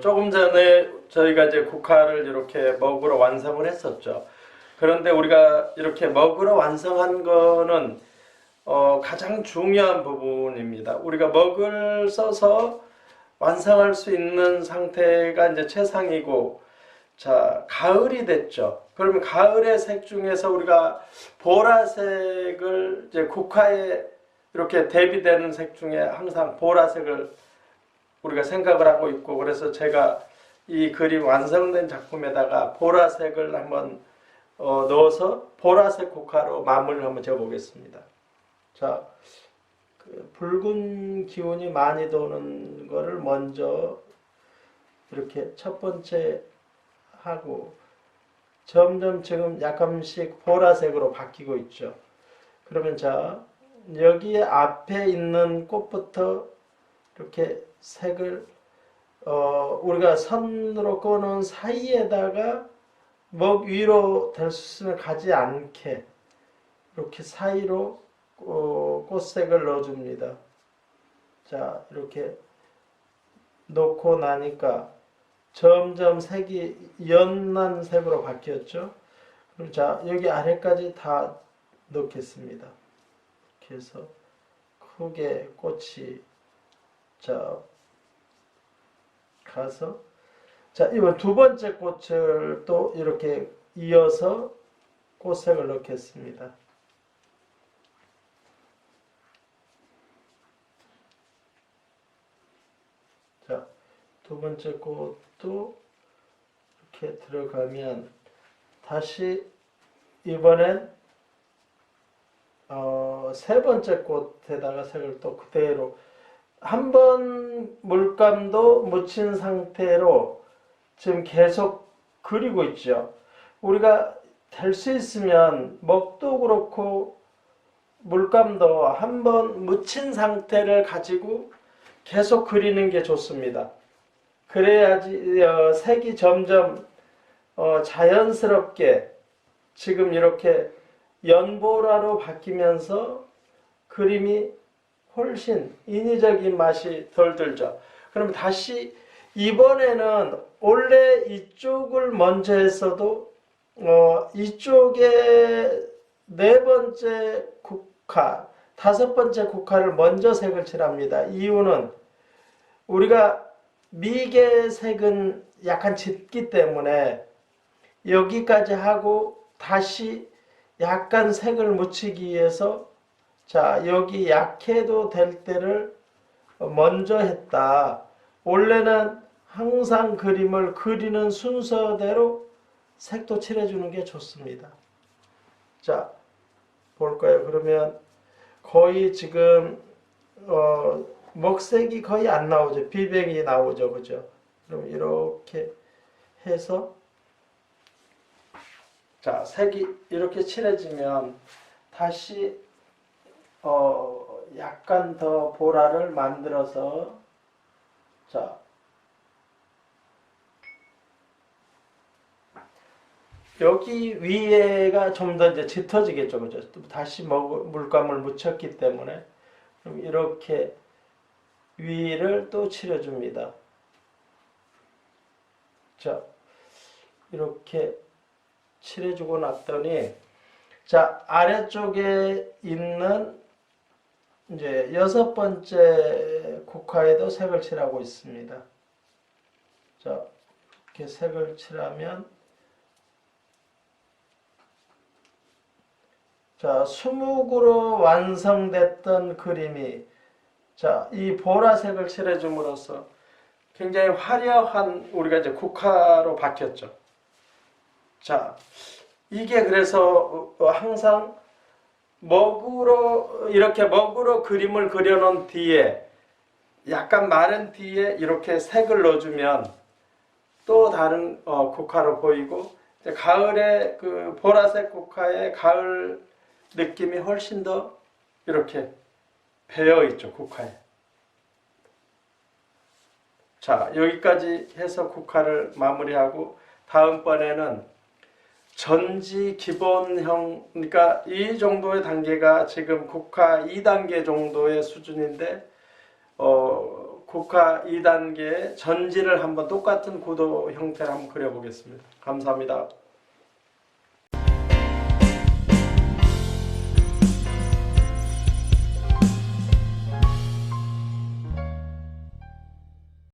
조금 전에 저희가 이제 국화를 이렇게 먹으러 완성을 했었죠. 그런데 우리가 이렇게 먹으러 완성한 거는 어, 가장 중요한 부분입니다. 우리가 먹을 써서 완성할 수 있는 상태가 이제 최상이고, 자, 가을이 됐죠. 그러면 가을의 색 중에서 우리가 보라색을 이제 국화에 이렇게 대비되는 색 중에 항상 보라색을 우리가 생각을 하고 있고, 그래서 제가 이 그림 완성된 작품에다가 보라색을 한번 어, 넣어서 보라색 국화로 마무리를 한번 지어보겠습니다. 자, 그 붉은 기운이 많이 도는 거를 먼저 이렇게 첫 번째 하고 점점 지금 약간씩 보라색으로 바뀌고 있죠. 그러면 자, 여기 앞에 있는 꽃부터 이렇게 색을 어, 우리가 선으로 꺼놓은 사이에다가 먹 위로 될수 있으면 가지 않게 이렇게 사이로 어, 꽃색을 넣어줍니다. 자, 이렇게 놓고 나니까 점점 색이 연한 색으로 바뀌었죠. 그럼 자, 여기 아래까지 다 넣겠습니다. 이렇게 해서 크게 꽃이 자 가서 자, 이번 두 번째 꽃을 또 이렇게 이어서 꽃색을 넣겠습니다. 자, 두 번째 꽃도 이렇게 들어가면 다시 이번엔 어, 세 번째 꽃에다가 색을 또 그대로 한 번 물감도 묻힌 상태로 지금 계속 그리고 있죠. 우리가 될 수 있으면 먹도 그렇고 물감도 한 번 묻힌 상태를 가지고 계속 그리는 게 좋습니다. 그래야지 어, 색이 점점 어, 자연스럽게 지금 이렇게 연보라로 바뀌면서 그림이 훨씬 인위적인 맛이 덜 들죠. 그럼 다시 이번에는 원래 이쪽을 먼저 했어도 어, 이쪽에 네 번째 국화, 다섯 번째 국화를 먼저 색을 칠합니다. 이유는 우리가 미개 색은 약간 짙기 때문에 여기까지 하고 다시 약간 색을 묻히기 위해서 자 여기 약해도 될 때를 먼저 했다. 원래는 항상 그림을 그리는 순서대로 색도 칠해주는 게 좋습니다. 자 볼까요? 그러면 거의 지금 어, 먹색이 거의 안 나오죠. 비백이 나오죠, 그죠? 그럼 이렇게 해서 자 색이 이렇게 칠해지면 다시 어 약간 더 보라를 만들어서 자 여기 위에가 좀 더 이제 짙어지겠죠, 그죠? 또 다시 먹, 물감을 묻혔기 때문에 이렇게 위를 또 칠해줍니다. 자, 이렇게 칠해주고 났더니 자 아래쪽에 있는 이제 여섯 번째 국화에도 색을 칠하고 있습니다. 자 이렇게 색을 칠하면 자 수묵으로 완성됐던 그림이 자 이 보라색을 칠해줌으로써 굉장히 화려한 우리가 이제 국화로 바뀌었죠. 자, 이게 그래서 어, 항상 먹으로 이렇게 먹으로 그림을 그려놓은 뒤에 약간 마른 뒤에 이렇게 색을 넣어주면 또 다른 어, 국화로 보이고 가을에 그 보라색 국화의 가을 느낌이 훨씬 더 이렇게 배어 있죠 국화에. 자 여기까지 해서 국화를 마무리하고 다음번에는 전지 기본형 그러니까 이 정도의 단계가 지금 국화 2단계 정도의 수준인데 어, 국화 2단계 전지를 한번 똑같은 구도 형태를 한번 그려보겠습니다. 감사합니다.